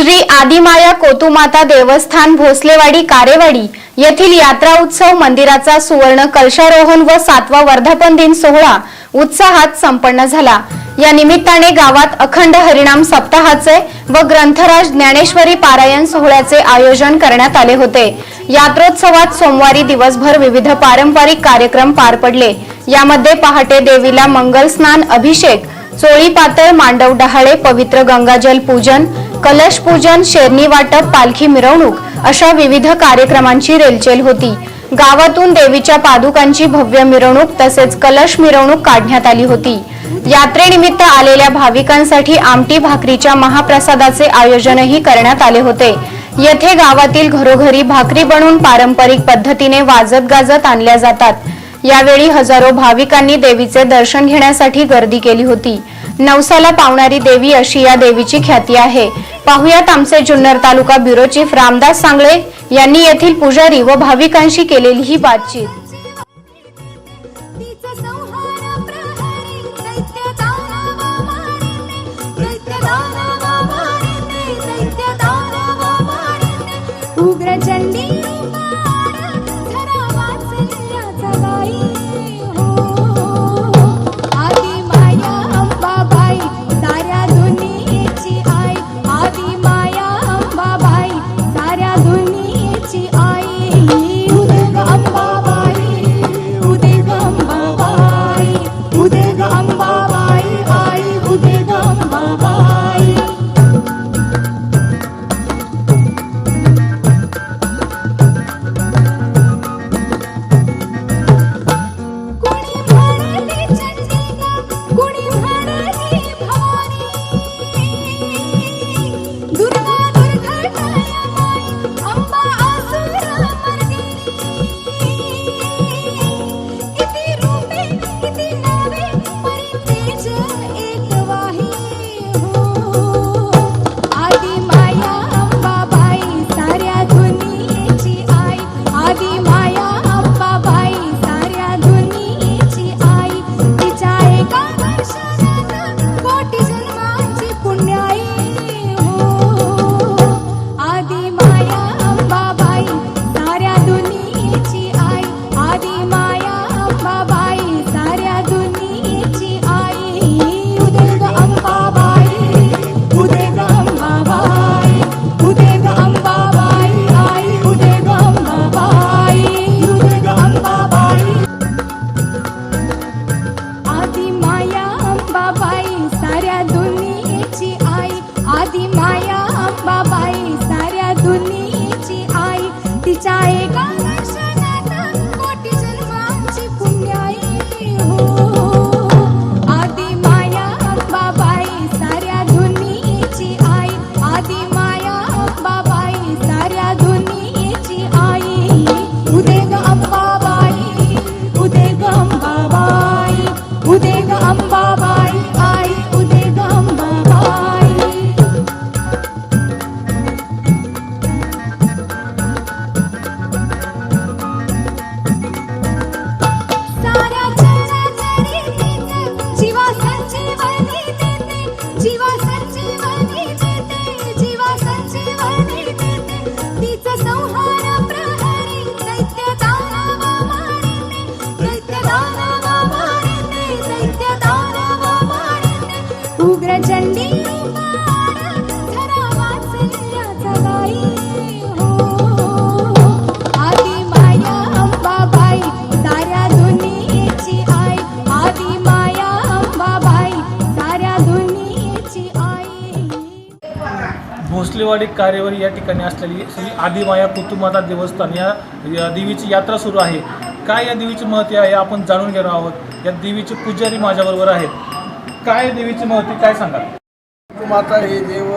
श्री आदिमाया कोतुमाता देवस्थान भोसलेवाडी कारेवाडी येथील यात्रा उत्सव मंदिराचा सुवर्ण कलशारोहण व सातवा वर्धापन दिन सोहळा उत्साहात संपन्न झाला. या निमित्ताने गावात अखंड हरिणाम सप्ताहाचे व ग्रंथराज ज्ञानेश्वरी पारायण सोहळ्याचे आयोजन करण्यात आले होते. यात्रोत्सवात सोमवारी दिवसभर विविध पारंपरिक कार्यक्रम पार पडले. यामध्ये पहाटे देवीला मंगल स्नान अभिषेक चोळी पातळ मांडव डहाळे पवित्र गंगाजल पूजन कलश पूजन शेरणी वाटप पालखी मिरवणूक अशा विविध कार्यक्रमांची रेलचेल होती. गावातून देवीच्या पादुकांची भव्य मिरवणूक तसेच कलश मिरवणूक काढण्यात आली होती. यात्रेनिमित्त आलेल्या भाविकांसाठी आमटी भाकरीच्या महाप्रसादाचे आयोजनही करण्यात आले होते. येथे गावातील घरोघरी भाकरी बनवून पारंपरिक पद्धतीने वाजत गाजत आणल्या जातात. यावेळी हजारो भाविकांनी देवीचे दर्शन घेण्यासाठी गर्दी केली होती. नवसाला पावणारी देवी अशी या देवीची ख्याती आहे. पाहुयात आमचे जुन्नर तालुका ब्युरो चीफ रामदास सांगळे यांनी येथील पुजारी व भाविकांशी केलेली ही बातचीत. आई. भोसलेवाडी कार्यवाही या ठिकाणी असलेली श्री आदिमाया कुतुमाता देवस्थान या या देवीची यात्रा सुरू आहे. काय या देवीचे महत्त्व आहे आपण जाणून घेणार आहोत. या देवीचे पुजारी माझ्याबरोबर आहेत. काय देवीची महत्त्व काय सांगाल? माता हे देव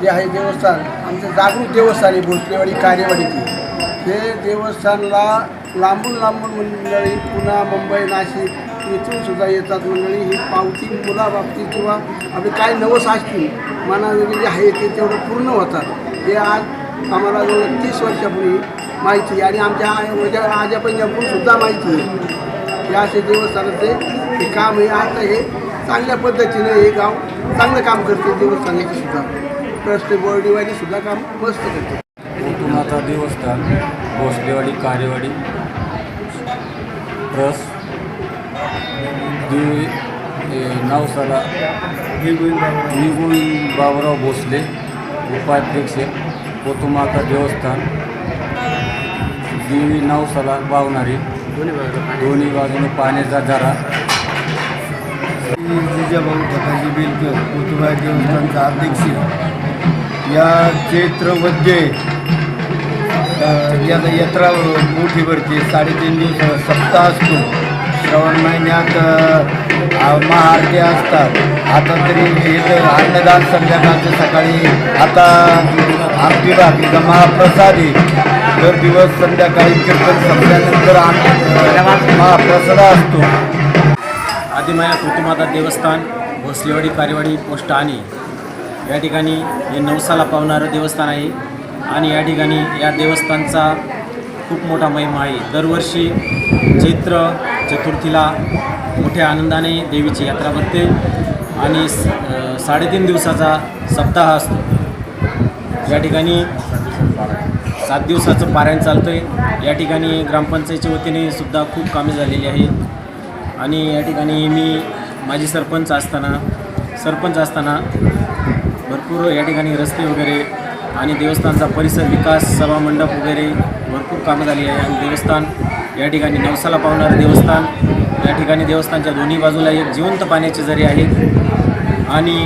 जे आहे देवस्थान आमचं जागृत देवस्थान आहे भोसलेवाडी कार्यवाडीची हे देवस्थानला लांबून लांबून मंडळी पुणा मुंबई नाशिक इथून सुद्धा येतात मंडळी. ही पावती मुलाबाबतीत किंवा आपले काय नवस असतील मनामध्ये जे आहे ते तेवढं पूर्ण होतात. हे आज आम्हाला जवळ तीस वर्षापूर्वी माहिती आणि आमच्या म्हणजे आजा माहिती आहे. हे असे देवस्थानाचे हे काम हे आता हे चांगल्या पद्धतीनं हे गाव चांगलं काम करते देवस्थानाचे सुद्धा. रस्ते बोर्डीवाली सुद्धा काम मस्त करते. गोतुमाता देवस्थान भोसलेवाडी कार्यवाडी ट्रस देवी नवसाला निगुण बाबुराव भोसले उपाध्यक्ष गोतुमाता देवस्थान देवी नवसाला बावणारी दोन्ही बाजूने पाण्याचा झरा जिजाभाऊ ठकाजी बिलकर कोतुबा देवस्थानचा अध्यक्ष या चैत्रमध्ये या यात्रा मोठी भरते साडेतीन दिवस सप्ताह असतो. श्रावण महिन्यात महाआरती असतात. आता तरी इथं अन्नदान संध्याकाळचं सकाळी आता आरती भाकरीचा महाप्रसाद. आहे दर दिवस संध्याकाळी कीर्तन संपल्यानंतर महाप्रसाद असतो. आदिमाया कृतुमाता देवस्थान भोसलेवाडी कारेवाडी पोस्ट आणि या ठिकाणी हे नवसाला पावणारं देवस्थान आहे. आणि या ठिकाणी या देवस्थानचा खूप मोठा महिमा आहे. दरवर्षी चैत्र चतुर्थीला मोठ्या आनंदाने देवीची यात्रा भरते आणि स- साडेतीन दिवसाचा सप्ताह असतो. या ठिकाणी सात दिवसाचं पारायण चालतं आहे या ठिकाणी ग्रामपंचायतीच्या वतीने सुद्धा खूप कामे झालेली आहेत. आणि या ठिकाणी मी माझी सरपंच असताना सरपंच असताना भरपूर या ठिकाणी रस्ते वगैरे आणि देवस्थानचा परिसर विकास सभामंडप वगैरे भरपूर कामं झाली आहे. आणि देवस्थान या ठिकाणी नवसाला पावणारं देवस्थान या ठिकाणी देवस्थानच्या दोन्ही बाजूला एक जिवंत पाण्याचे झरे आहेत आणि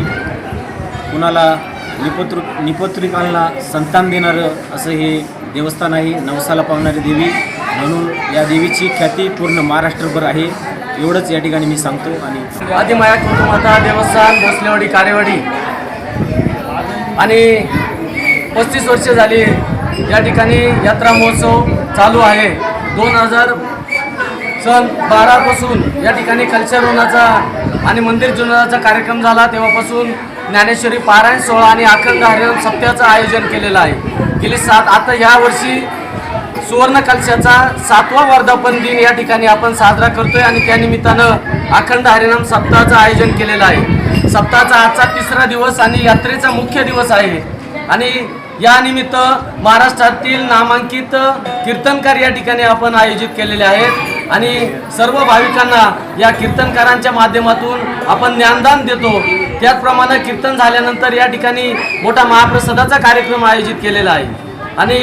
कुणाला निपत्र निपत्रिकांना संतान देणारं असं हे देवस्थान आहे नवसाला पावणारी देवी. म्हणून या देवीची ख्याती पूर्ण महाराष्ट्रभर आहे. एवढंच या ठिकाणी मी सांगतो आणि आदिमाया माता देवस्थान भोसलेवाडी कार्यवाडी आणि पस्तीस वर्ष झाली या ठिकाणी यात्रा महोत्सव चालू आहे. दोन हजार सन बारापासून या ठिकाणी कल्चर होण्याचा आणि मंदिर जुनाचा कार्यक्रम झाला. तेव्हापासून ज्ञानेश्वरी पारायण सोहळा आणि अखंड हरिनाम सप्त्याचं आयोजन केलेलं आहे. गेली सात आता ह्या वर्षी सुवर्ण कलशाचा सातवा वर्धापन दिन या ठिकाणी आपण साजरा करतोय आणि त्यानिमित्तानं अखंड हरिनाम सप्ताहाचं आयोजन केलेलं आहे. सप्ताहाचा आजचा तिसरा दिवस आणि यात्रेचा मुख्य दिवस आहे. आणि यानिमित्त महाराष्ट्रातील नामांकित कीर्तनकार या ठिकाणी आपण आयोजित केलेले आहेत. आणि सर्व भाविकांना या कीर्तनकारांच्या माध्यमातून आपण ज्ञानदान देतो. त्याचप्रमाणे कीर्तन झाल्यानंतर या ठिकाणी मोठा महाप्रसादाचा कार्यक्रम आयोजित केलेला आहे. आणि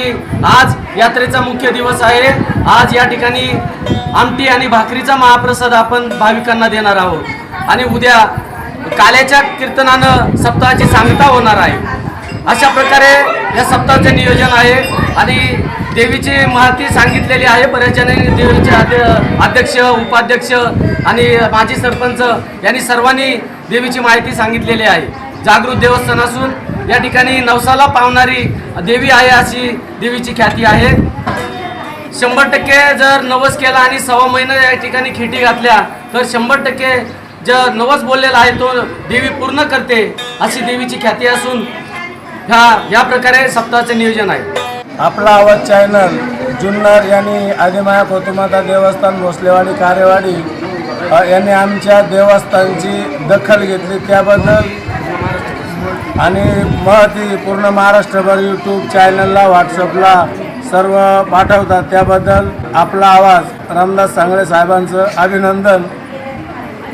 आज यात्रेचा मुख्य दिवस आहे. आज या ठिकाणी आमटी आणि भाकरीचा महाप्रसाद आपण भाविकांना देणार आहोत. आणि उद्या काल्याच्या कीर्तनानं सप्ताहाची सांगता होणार आहे. अशा प्रकारे या सप्ताहाचे नियोजन आहे. आणि देवीची महती सांगितलेली आहे. बऱ्याच जणांनी देवीचे अध्यक्ष उपाध्यक्ष आणि माजी सरपंच यांनी सर्वांनी देवीची माहिती सांगितलेली आहे. जागृत देवस्थान असून या ठिकाणी नवसाला पावणारी देवी आहे अशी देवीची ख्याती आहे. शंभर टक्के जर नवस केला आणि सव्वा महिना या ठिकाणी खिटी घातल्या तर शंभर टक्के जर नवस बोललेला आहे तो देवी पूर्ण करते अशी देवीची ख्याती असून ह्या या प्रकारे सप्ताहाचे नियोजन आहे. आपला आवाज चॅनल जुन्नर यांनी आदिमाया कोतुमाता देवस्थान भोसलेवाडी कार्यवाडी यांनी आमच्या देवस्थानची दखल घेतली. त्याबद्दल आणि महती पूर्ण महाराष्ट्रभर यूट्यूब चॅनलला व्हॉट्सअपला सर्व पाठवतात. त्याबद्दल आपला आवाज रामदास सांगळे साहेबांचं अभिनंदन.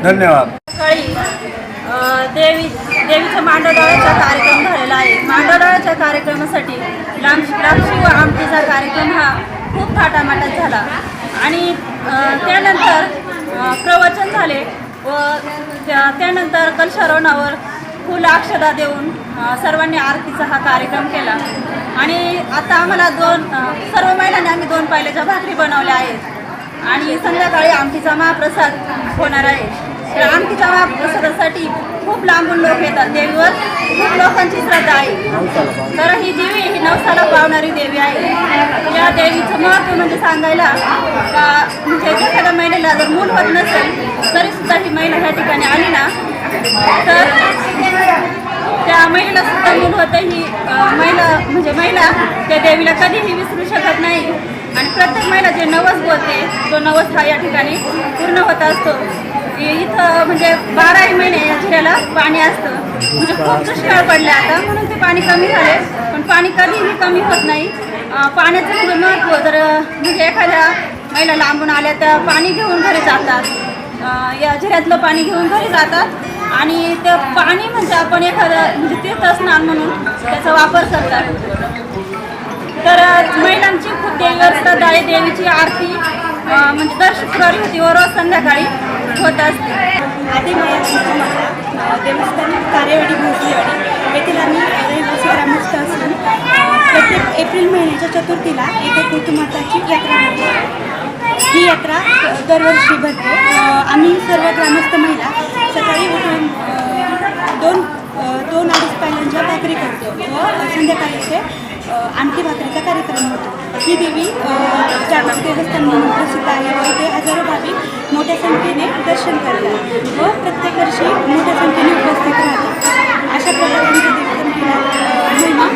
धन्यवाद. देवी देवीचा मांडोडाळ्याचा कार्यक्रम झालेला आहे. मांडोडाळ्याच्या कार्यक्रमासाठी लांब व आमटीचा कार्यक्रम हा खूप थाटामाटात झाला. आणि त्यानंतर प्रवचन झाले व त्या त्यानंतर कलशारोहणावर फुल अक्षदा देऊन सर्वांनी आरतीचा हा कार्यक्रम केला. आणि आता आम्हाला दोन सर्व महिलांनी आम्ही दोन पायल्याच्या भाकरी बनवल्या आहेत. आणि संध्याकाळी आमटीचा महाप्रसाद होणार आहे. तर आमटीच्या महाप्रसादासाठी खूप लांबून लोक येतात देवीवर. खूप लोकांची श्रद्धा आहे. तर ही देवी ही नवसाला पावणारी देवी आहे. या देवीचं महत्त्व म्हणजे सांगायला म्हणजे एखाद्या महिलेला जर मूल होत नसेल तरीसुद्धा ही महिला ह्या ठिकाणी आली ना तर त्या महिलेला सुद्धा मूल होतं ही महिला म्हणजे महिला त्या देवीला कधीही विसरू शकत नाही. आणि प्रत्येक महिला जे नवस बोलते तो नवस हा या ठिकाणी पूर्ण होत असतो. इथं म्हणजे बाराही महिने या झऱ्याला पाणी असतं. म्हणजे खूप दुष्काळ पडले आता म्हणून ते पाणी कमी झाले पण पाणी कधीही कमी होत नाही. पाण्याचं म्हणजे महत्त्व जर म्हणजे एखाद्या महिला लांबून आल्या तर पाणी घेऊन घरी जातात. या झऱ्यातलं पाणी घेऊन घरी जातात. आणि ते पाणी म्हणजे आपण एखादं म्हणजे तीर्थस्नान म्हणून त्याचा वापर करतात. तर महिलांची खूप देवीवर श्रद्धा आहे देवीची आरती म्हणजे दर शुक्रवारी होती. व रोज संध्याकाळी होत असते. आधी कुटुंबाला देवस्थान कार्यवाडी भोसलेवाडी येथील आम्ही रहिवासी ग्रामस्थ असून प्रत्येक एप्रिल महिन्याच्या चतुर्थीला येथे कुटुंबाची यात्रा भरते. ही यात्रा दरवर्षी भरते. आम्ही सर्व ग्रामस्थ महिला सकाळी उठून दोन दोन अडीच पायलांच्या भाकरी करतो. व संध्याकाळी इथे आमटी भाकरीचा कार्यक्रम होतो. ही देवी अ, जागृत देवस्थान म्हणून प्रसिद्ध आहे व इथे हजारो भाविक मोठ्या संख्येने दर्शन करतात. व प्रत्येक वर्षी मोठ्या संख्येने उपस्थित राहतात. अशा प्रकारे आमच्या देवीचा महिमा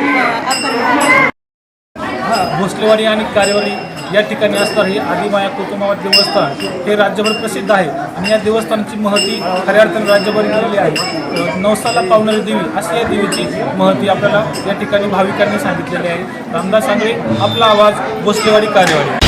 भोसलेवाडी आणि कार्यवाडी या ठिकाणी असणारे हे आदिमाया कुटुंबावत देवस्थान. हे राज्यभर प्रसिद्ध आहे. आणि या देवस्थानाची महती खऱ्या अर्थाने राज्यभर गेलेली आहे. नवसाला पावणारी देवी अशी या देवीची महती आपल्याला या ठिकाणी भाविकांनी सांगितलेली आहे. रामदास सांगळे आपला आवाज भोसलेवाडी कार्यवाही